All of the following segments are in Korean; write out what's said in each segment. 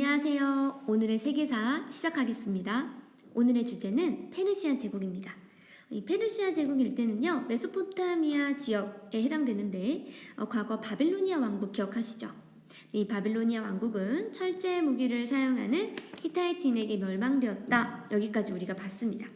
안녕하세요. 오늘의 세계사 시작하겠습니다. 오늘의 주제는 페르시아 제국입니다. 이 페르시아 제국 일대는요, 메소포타미아 지역에 해당되는데, 어, 과거 바빌로니아 왕국 기억하시죠? 이 바빌로니아 왕국은 철제 무기를 사용하는 히타이트인에게 멸망되었다. 여기까지 우리가 봤습니다.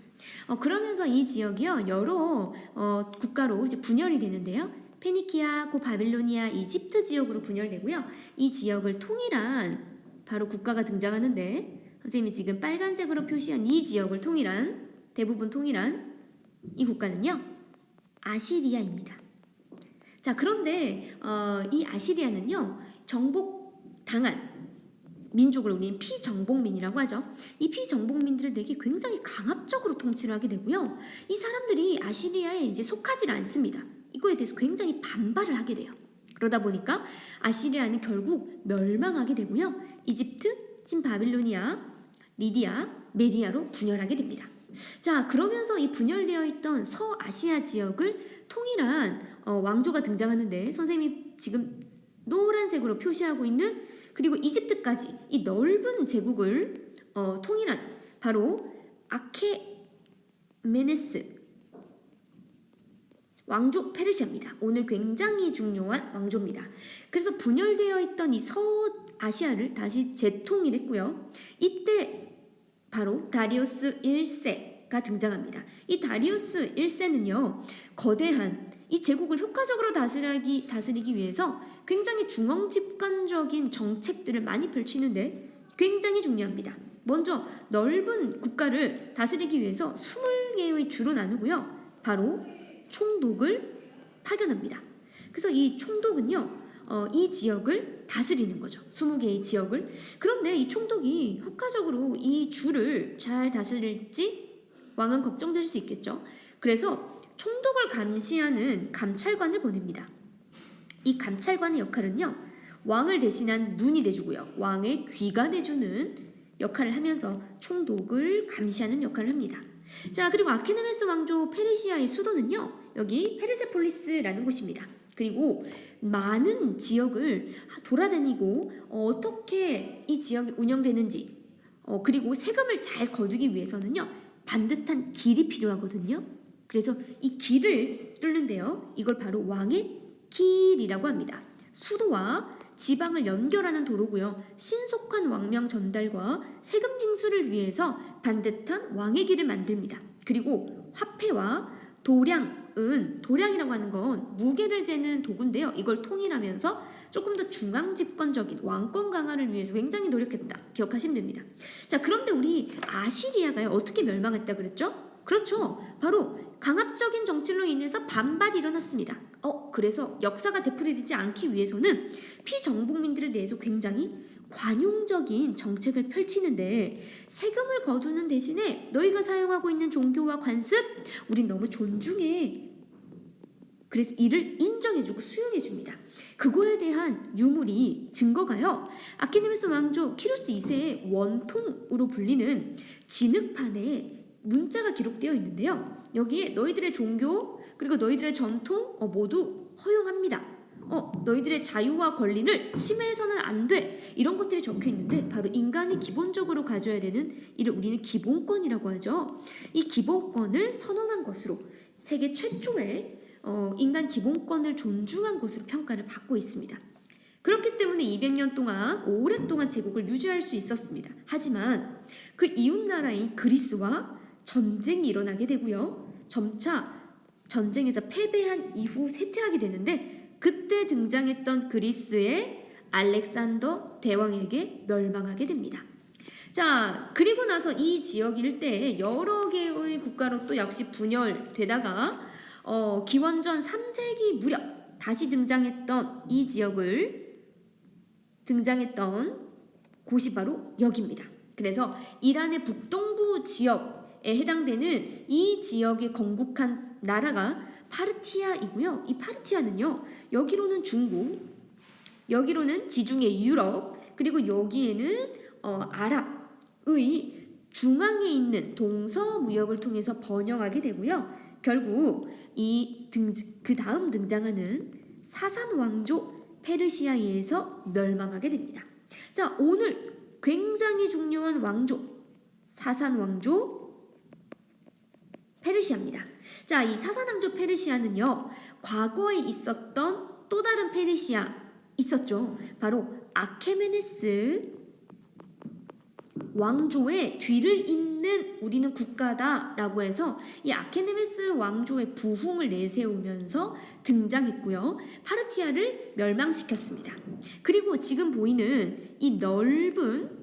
어, 그러면서 이 지역이요, 여러 어, 국가로 이제 분열이 되는데요. 페니키아, 고 바빌로니아, 이집트 지역으로 분열되고요. 이 지역을 통일한 바로 국가가 등장하는데 선생님이 지금 빨간색으로 표시한 이 지역을 통일한 대부분 통일한 이 국가는요 아시리아입니다. 자 그런데 어, 이 아시리아는요 정복 당한 민족을 우리는 피정복민이라고 하죠. 이 피정복민들을 되게 굉장히 강압적으로 통치를 하게 되고요. 이 사람들이 아시리아에 이제 속하지 않습니다. 이거에 대해서 굉장히 반발을 하게 돼요. 그러다 보니까 아시리아는 결국 멸망하게 되고요. 이집트, 진 바빌로니아, 리디아, 메디아로 분열하게 됩니다. 자, 그러면서 이 분열되어 있던 서아시아 지역을 통일한 어, 왕조가 등장하는데 선생님이 지금 노란색으로 표시하고 있는 그리고 이집트까지 이 넓은 제국을 어, 통일한 바로 아케메네스 왕조 페르시아입니다. 오늘 굉장히 중요한 왕조입니다. 그래서 분열되어 있던 이 서아시아를 다시 재통일했고요. 이때 바로 다리우스 1세가 등장합니다. 이 다리우스 1세는요, 거대한 이 제국을 효과적으로 다스리기, 다스리기 위해서 굉장히 중앙 집권적인 정책들을 많이 펼치는데 굉장히 중요합니다. 먼저 넓은 국가를 다스리기 위해서 20개의 주로 나누고요. 바로 총독을 파견합니다. 그래서 이 총독은요, 어, 이 지역을 다스리는 거죠. 20개의 지역을. 그런데 이 총독이 효과적으로 이 주를 잘 다스릴지 왕은 걱정될 수 있겠죠. 그래서 총독을 감시하는 감찰관을 보냅니다. 이 감찰관의 역할은요, 왕을 대신한 눈이 돼주고요. 왕의 귀가 돼주는 역할을 하면서 총독을 감시하는 역할을 합니다. 자, 그리고 아케네메스 왕조 페르시아의 수도는요, 여기 페르세폴리스라는 곳입니다. 그리고 많은 지역을 돌아다니고 어떻게 이 지역이 운영되는지, 어, 그리고 세금을 잘 거두기 위해서는요, 반듯한 길이 필요하거든요. 그래서 이 길을 뚫는데요, 이걸 바로 왕의 길이라고 합니다. 수도와 지방을 연결하는 도로고요. 신속한 왕명 전달과 세금 징수를 위해서 반듯한 왕의 길을 만듭니다. 그리고 화폐와 도량 은 도량이라고 하는 건 무게를 재는 도구인데요. 이걸 통일하면서 조금 더 중앙 집권적인 왕권 강화를 위해서 굉장히 노력했다. 기억하시면 됩니다. 자, 그런데 우리 아시리아가 어떻게 멸망했다 그랬죠? 그렇죠. 바로 강압적인 정치로 인해서 반발이 일어났습니다. 어, 그래서 역사가 되풀이되지 않기 위해서는 피정복민들에 대해서 굉장히 관용적인 정책을 펼치는데 세금을 거두는 대신에 너희가 사용하고 있는 종교와 관습 우린 너무 존중해. 그래서 이를 인정해주고 수용해줍니다. 그거에 대한 유물이 증거가요. 아키네메스 왕조 키루스 2세의 원통으로 불리는 진흙판에 문자가 기록되어 있는데요. 여기에 너희들의 종교 그리고 너희들의 전통 어, 모두 허용합니다. 어, 너희들의 자유와 권리를 침해해서는 안 돼. 이런 것들이 적혀 있는데 바로 인간이 기본적으로 가져야 되는 이를 우리는 기본권이라고 하죠. 이 기본권을 선언한 것으로 세계 최초의 어, 인간 기본권을 존중한 것으로 평가를 받고 있습니다. 그렇기 때문에 200년 동안 오랫동안 제국을 유지할 수 있었습니다. 하지만 그 이웃 나라인 그리스와 전쟁이 일어나게 되고요. 점차 전쟁에서 패배한 이후 쇠퇴하게 되는데 그때 등장했던 그리스의 알렉산더 대왕에게 멸망하게 됩니다. 자, 그리고 나서 이 지역 일대에 여러 개의 국가로 또 역시 분열되다가 어, 기원전 3세기 무렵 다시 등장했던 이 지역을 등장했던 곳이 바로 여기입니다. 그래서 이란의 북동부 지역에 해당되는 이 지역에 건국한 나라가 파르티아이고요. 이 파르티아는요. 여기로는 중국, 여기로는 지중해 유럽, 그리고 여기에는 어, 아랍의 중앙에 있는 동서 무역을 통해서 번영하게 되고요. 결국 이그 다음 등장하는 사산 왕조 페르시아에서 멸망하게 됩니다. 자, 오늘 굉장히 중요한 왕조 사산 왕조 페르시아입니다. 자, 이 사산 왕조 페르시아는요. 과거에 있었던 또 다른 페르시아 있었죠. 바로 아케메네스 왕조의 뒤를 잇는 우리는 국가다라고 해서 이 아케네메스 왕조의 부흥을 내세우면서 등장했고요. 파르티아를 멸망시켰습니다. 그리고 지금 보이는 이 넓은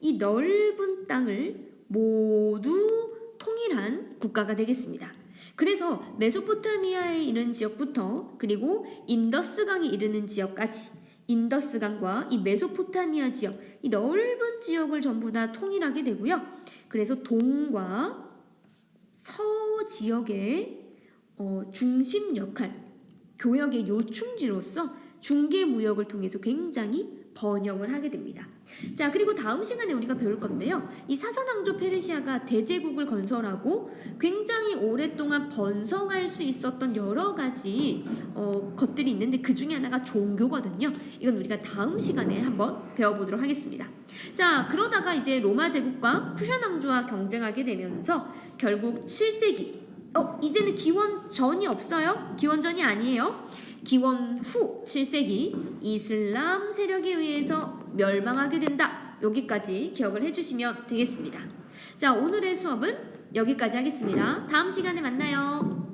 이 넓은 땅을 모두 통일한 국가가 되겠습니다. 그래서 메소포타미아에 이르는 지역부터 그리고 인더스강에 이르는 지역까지 인더스강과 이 메소포타미아 지역 이 넓은 지역을 전부 다 통일하게 되고요. 그래서 동과 서 지역의 어, 중심 역할 교역의 요충지로서 중개 무역을 통해서 굉장히 번영을 하게 됩니다. 자, 그리고 다음 시간에 우리가 배울 건데요. 이 사산왕조 페르시아가 대제국을 건설하고 굉장히 오랫동안 번성할 수 있었던 여러 가지 어, 것들이 있는데 그 중에 하나가 종교거든요. 이건 우리가 다음 시간에 한번 배워보도록 하겠습니다. 자, 그러다가 이제 로마 제국과 쿠션 왕조와 경쟁하게 되면서 결국 7세기 어, 이제는 기원 전이 없어요? 기원 전이 아니에요. 기원 후 7세기 이슬람 세력에 의해서 멸망하게 된다. 여기까지 기억을 해주시면 되겠습니다. 자, 오늘의 수업은 여기까지 하겠습니다. 다음 시간에 만나요.